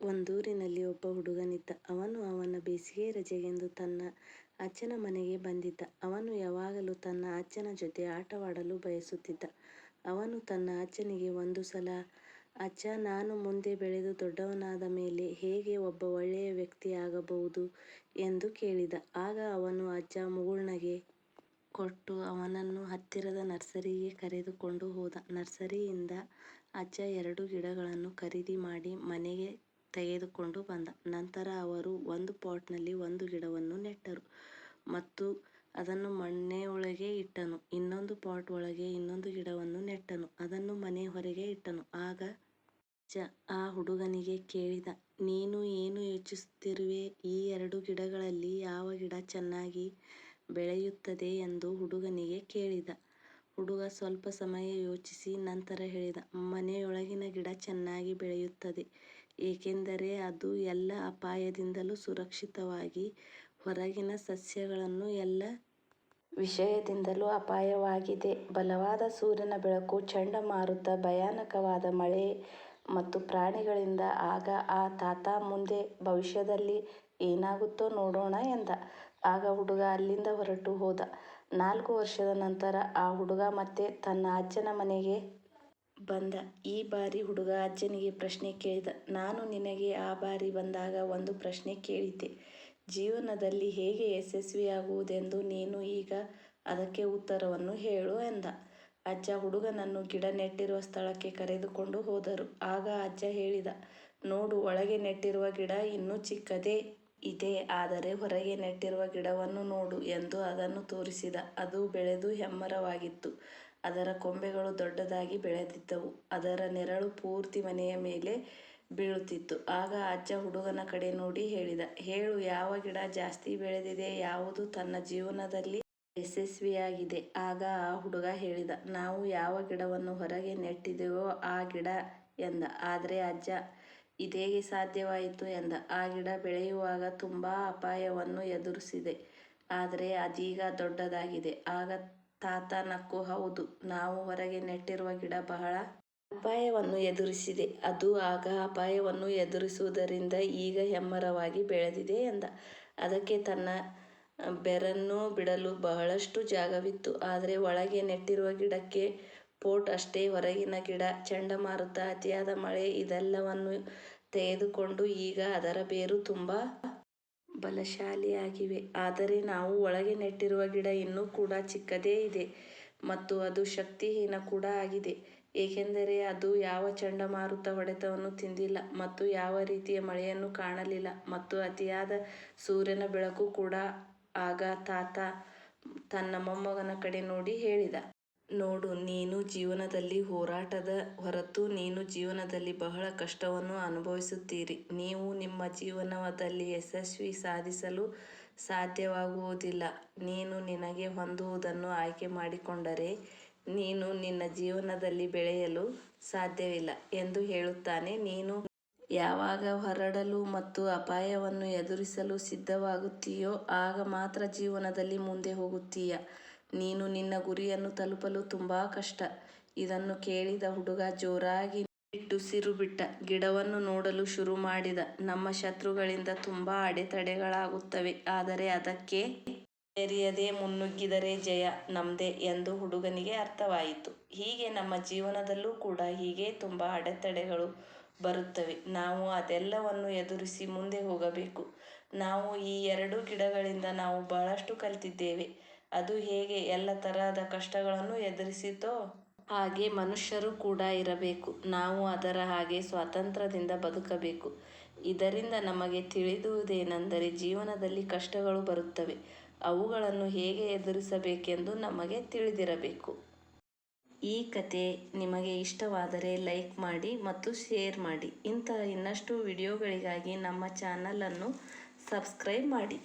ಒಂದೂರಿನಲ್ಲಿ ಒಬ್ಬ ಹುಡುಗನಿದ್ದ. ಅವನು ಅವನ ಬೇಸಿಗೆ ರಜೆಗೆಂದು ತನ್ನ ಅಜ್ಜನ ಮನೆಗೆ ಬಂದಿದ್ದ. ಅವನು ಯಾವಾಗಲೂ ತನ್ನ ಅಜ್ಜನ ಜೊತೆ ಆಟವಾಡಲು ಬಯಸುತ್ತಿದ್ದ. ಅವನು ತನ್ನ ಅಜ್ಜನಿಗೆ ಒಂದು ಸಲ ಅಜ್ಜ ನಾನು ಮುಂದೆ ಬೆಳೆದು ದೊಡ್ಡವನಾದ ಮೇಲೆ ಹೇಗೆ ಒಬ್ಬ ಒಳ್ಳೆಯ ವ್ಯಕ್ತಿಯಾಗಬಹುದು" ಎಂದು ಕೇಳಿದ. ಆಗ ಅವನು ಅಜ್ಜ ಮುಗುಳ್ನಗೆ ಕೊಟ್ಟು ಅವನನ್ನು ಹತ್ತಿರದ ನರ್ಸರಿಗೆ ಕರೆದುಕೊಂಡು ಹೋದ. ನರ್ಸರಿಯಿಂದ ಅಜ್ಜ ಎರಡು ಗಿಡಗಳನ್ನು ಖರೀದಿ ಮಾಡಿ ಮನೆಗೆ ತೆಗೆದುಕೊಂಡು ಬಂದ. ನಂತರ ಅವರು ಒಂದು ಪಾಟ್ನಲ್ಲಿ ಒಂದು ಗಿಡವನ್ನು ನೆಟ್ಟರು ಮತ್ತು ಅದನ್ನು ಮನೆಯೊಳಗೆ ಇಟ್ಟನು. ಇನ್ನೊಂದು ಪಾಟ್ ಒಳಗೆ ಇನ್ನೊಂದು ಗಿಡವನ್ನು ನೆಟ್ಟನು, ಅದನ್ನು ಮನೆ ಹೊರಗೆ ಇಟ್ಟನು. ಆಗ ಅಜ್ಜ ಆ ಹುಡುಗನಿಗೆ ಕೇಳಿದ, ನೀನು ಏನು ಯೋಚಿಸುತ್ತಿರುವೆ, ಈ ಎರಡು ಗಿಡಗಳಲ್ಲಿ ಯಾವ ಗಿಡ ಚೆನ್ನಾಗಿ ಬೆಳೆಯುತ್ತದೆ ಎಂದು ಹುಡುಗನಿಗೆ ಕೇಳಿದ. ಹುಡುಗ ಸ್ವಲ್ಪ ಸಮಯ ಯೋಚಿಸಿ ನಂತರ ಹೇಳಿದ, ಮನೆಯೊಳಗಿನ ಗಿಡ ಚೆನ್ನಾಗಿ ಬೆಳೆಯುತ್ತದೆ ಏಕೆಂದರೆ ಅದು ಎಲ್ಲ ಅಪಾಯದಿಂದಲೂ ಸುರಕ್ಷಿತವಾಗಿ ಹೊರಗಿನ ಸಸ್ಯಗಳನ್ನು ಎಲ್ಲ ವಿಷಯದಿಂದಲೂ ಅಪಾಯವಾಗಿದೆ. ಬಲವಾದ ಸೂರ್ಯನ ಬೆಳಕು, ಚಂಡಮಾರುತ, ಭಯಾನಕವಾದ ಮಳೆ ಮತ್ತು ಪ್ರಾಣಿಗಳಿಂದ ಆಗ ಆ ತಾತ ಮುಂದೆ ಭವಿಷ್ಯದಲ್ಲಿ ಏನಾಗುತ್ತೋ ನೋಡೋಣ ಎಂದ. ಆಗ ಹುಡುಗ ಅಲ್ಲಿಂದ ಹೊರಟು ಹೋದ. ನಾಲ್ಕು ವರ್ಷದ ನಂತರ ಆ ಹುಡುಗ ಮತ್ತೆ ತನ್ನ ಅಜ್ಜನ ಮನೆಗೆ ಬಂದ. ಈ ಬಾರಿ ಹುಡುಗ ಅಜ್ಜನಿಗೆ ಪ್ರಶ್ನೆ ಕೇಳಿದ. ನಾನು ನಿನಗೆ ಆ ಬಾರಿ ಬಂದಾಗ ಒಂದು ಪ್ರಶ್ನೆ ಕೇಳಿದ್ದೆ, ಜೀವನದಲ್ಲಿ ಹೇಗೆ ಯಶಸ್ವಿಯಾಗುವುದೆಂದು ನೀನು ಈಗ ಅದಕ್ಕೆ ಉತ್ತರವನ್ನು ಹೇಳು ಎಂದ. ಅಜ್ಜ ಹುಡುಗನನ್ನು ಗಿಡ ನೆಟ್ಟಿರುವ ಸ್ಥಳಕ್ಕೆ ಕರೆದುಕೊಂಡು ಹೋದರು. ಆಗ ಅಜ್ಜ ಹೇಳಿದ, ನೋಡು ಒಳಗೆ ನೆಟ್ಟಿರುವ ಗಿಡ ಇನ್ನೂ ಚಿಕ್ಕದೇ ಇದೆ ಆದರೆ ಹೊರಗೆ ನೆಟ್ಟಿರುವ ಗಿಡವನ್ನು ನೋಡು ಎಂದು ಅದನ್ನು ತೋರಿಸಿದ. ಅದು ಬೆಳೆದು ಹೆಮ್ಮರವಾಗಿತ್ತು, ಅದರ ಕೊಂಬೆಗಳು ದೊಡ್ಡದಾಗಿ ಬೆಳೆದಿದ್ದವು, ಅದರ ನೆರಳು ಪೂರ್ತಿ ಮನೆಯ ಮೇಲೆ ಬೀಳುತ್ತಿತ್ತು. ಆಗ ಅಜ್ಜ ಹುಡುಗನ ಕಡೆ ನೋಡಿ ಹೇಳಿದ, ಹೇಳು ಯಾವ ಗಿಡ ಜಾಸ್ತಿ ಬೆಳೆದಿದೆ, ಯಾವುದು ತನ್ನ ಜೀವನದಲ್ಲಿ ಯಶಸ್ವಿಯಾಗಿದೆ. ಆಗ ಆ ಹುಡುಗ ಹೇಳಿದ, ನಾವು ಯಾವ ಗಿಡವನ್ನು ಹೊರಗೆ ನೆಟ್ಟಿದೆವೋ ಆ ಗಿಡ ಎಂದ. ಆದರೆ ಅಜ್ಜ ಇದೇಗೆ ಸಾಧ್ಯವಾಯಿತು ಎಂದ. ಆ ಗಿಡ ಬೆಳೆಯುವಾಗ ತುಂಬಾ ಅಪಾಯವನ್ನು ಎದುರಿಸಿದೆ ಆದರೆ ಅದೀಗ ದೊಡ್ಡದಾಗಿದೆ. ಆಗ ತಾತ ನಕ್ಕು, ಹೌದು, ನಾವು ಹೊರಗೆ ನೆಟ್ಟಿರುವ ಗಿಡ ಬಹಳ ಅಪಾಯವನ್ನು ಎದುರಿಸಿದೆ, ಅದು ಆಗ ಅಪಾಯವನ್ನು ಎದುರಿಸುವುದರಿಂದ ಈಗ ಹೆಮ್ಮರವಾಗಿ ಬೆಳೆದಿದೆ ಎಂದ. ಅದಕ್ಕೆ ತನ್ನ ಬೆರನ್ನು ಬಿಡಲು ಬಹಳಷ್ಟು ಜಾಗವಿತ್ತು. ಆದರೆ ಒಳಗೆ ನೆಟ್ಟಿರುವ ಗಿಡಕ್ಕೆ ಪೋಟ್ ಅಷ್ಟೇ. ಹೊರಗಿನ ಗಿಡ, ಚಂಡಮಾರುತ, ಅತಿಯಾದ ಮಳೆ ಇದೆಲ್ಲವನ್ನು ತೆಗೆದುಕೊಂಡು ಈಗ ಅದರ ಬೇರು ತುಂಬಾ ಬಲಶಾಲಿಯಾಗಿವೆ. ಆದರೆ ನಾವು ಒಳಗೆ ನೆಟ್ಟಿರುವ ಗಿಡ ಇನ್ನೂ ಕೂಡ ಚಿಕ್ಕದೇ ಇದೆ ಮತ್ತು ಅದು ಶಕ್ತಿಹೀನ ಕೂಡ ಆಗಿದೆ ಏಕೆಂದರೆ ಅದು ಯಾವ ಚಂಡಮಾರುತ ಹೊಡೆತವನ್ನು ತಿಂದಿಲ್ಲ ಮತ್ತು ಯಾವ ರೀತಿಯ ಮಳೆಯನ್ನು ಕಾಣಲಿಲ್ಲ ಮತ್ತು ಅತಿಯಾದ ಸೂರ್ಯನ ಬೆಳಕು ಕೂಡ. ಆಗ ತಾತ ತನ್ನ ಮೊಮ್ಮಗನ ಕಡೆ ನೋಡಿ ಹೇಳಿದ. ನೋಡು, ನೀನು ಜೀವನದಲ್ಲಿ ಹೋರಾಟದ ಹೊರತು ನೀನು ಜೀವನದಲ್ಲಿ ಬಹಳ ಕಷ್ಟವನ್ನು ಅನುಭವಿಸುತ್ತೀರಿ. ನೀವು ನಿಮ್ಮ ಜೀವನದಲ್ಲಿ ಯಶಸ್ವಿ ಸಾಧಿಸಲು ಸಾಧ್ಯವಾಗುವುದಿಲ್ಲ. ನೀನು ನಿನಗೆ ಹೊಂದುವುದನ್ನು ಆಯ್ಕೆ ಮಾಡಿಕೊಂಡರೆ ನೀನು ನಿನ್ನ ಜೀವನದಲ್ಲಿ ಬೆಳೆಯಲು ಸಾಧ್ಯವಿಲ್ಲ ಎಂದು ಹೇಳುತ್ತಾನೆ. ನೀನು ಯಾವಾಗ ಹೊರಡಲು ಮತ್ತು ಅಪಾಯವನ್ನು ಎದುರಿಸಲು ಸಿದ್ಧವಾಗುತ್ತೀಯೋ ಆಗ ಮಾತ್ರ ಜೀವನದಲ್ಲಿ ಮುಂದೆ ಹೋಗುತ್ತೀಯ. ನೀನು ನಿನ್ನ ಗುರಿಯನ್ನು ತಲುಪಲು ತುಂಬಾ ಕಷ್ಟ. ಇದನ್ನು ಕೇಳಿದ ಹುಡುಗ ಜೋರಾಗಿ ನಿಟ್ಟುಸಿರು ಬಿಟ್ಟ. ಗಿಡವನ್ನು ನೋಡಲು ಶುರು ಮಾಡಿದ. ನಮ್ಮ ಶತ್ರುಗಳಿಂದ ತುಂಬಾ ಅಡೆತಡೆಗಳಾಗುತ್ತವೆ ಆದರೆ ಅದಕ್ಕೆ ತೆರೆಯದೆ ಮುನ್ನುಗ್ಗಿದರೆ ಜಯ ನಮ್ಮದೇ ಎಂದು ಹುಡುಗನಿಗೆ ಅರ್ಥವಾಯಿತು. ಹೀಗೆ ನಮ್ಮ ಜೀವನದಲ್ಲೂ ಕೂಡ ಹೀಗೆ ತುಂಬಾ ಅಡೆತಡೆಗಳು ಬರುತ್ತವೆ, ನಾವು ಅದೆಲ್ಲವನ್ನು ಎದುರಿಸಿ ಮುಂದೆ ಹೋಗಬೇಕು. ನಾವು ಈ ಎರಡು ಗಿಡಗಳಿಂದ ನಾವು ಬಹಳಷ್ಟು ಕಲಿತಿದ್ದೇವೆ. ಅದು ಹೇಗೆ ಎಲ್ಲ ತರಹದ ಕಷ್ಟಗಳನ್ನು ಎದುರಿಸಿತೋ ಹಾಗೆ ಮನುಷ್ಯರು ಕೂಡ ಇರಬೇಕು. ನಾವು ಅದರ ಹಾಗೆ ಸ್ವಾತಂತ್ರ್ಯದಿಂದ ಬದುಕಬೇಕು. ಇದರಿಂದ ನಮಗೆ ತಿಳಿದುವುದೇನೆಂದರೆ ಜೀವನದಲ್ಲಿ ಕಷ್ಟಗಳು ಬರುತ್ತವೆ, ಅವುಗಳನ್ನು ಹೇಗೆ ಎದುರಿಸಬೇಕೆಂದು ನಮಗೆ ತಿಳಿದಿರಬೇಕು. ಈ ಕತೆ ನಿಮಗೆ ಇಷ್ಟವಾದರೆ ಲೈಕ್ ಮಾಡಿ ಮತ್ತು ಶೇರ್ ಮಾಡಿ. ಇಂತಹ ಇನ್ನಷ್ಟು ವಿಡಿಯೋಗಳಿಗಾಗಿ ನಮ್ಮ ಚಾನಲನ್ನು ಸಬ್ಸ್ಕ್ರೈಬ್ ಮಾಡಿ.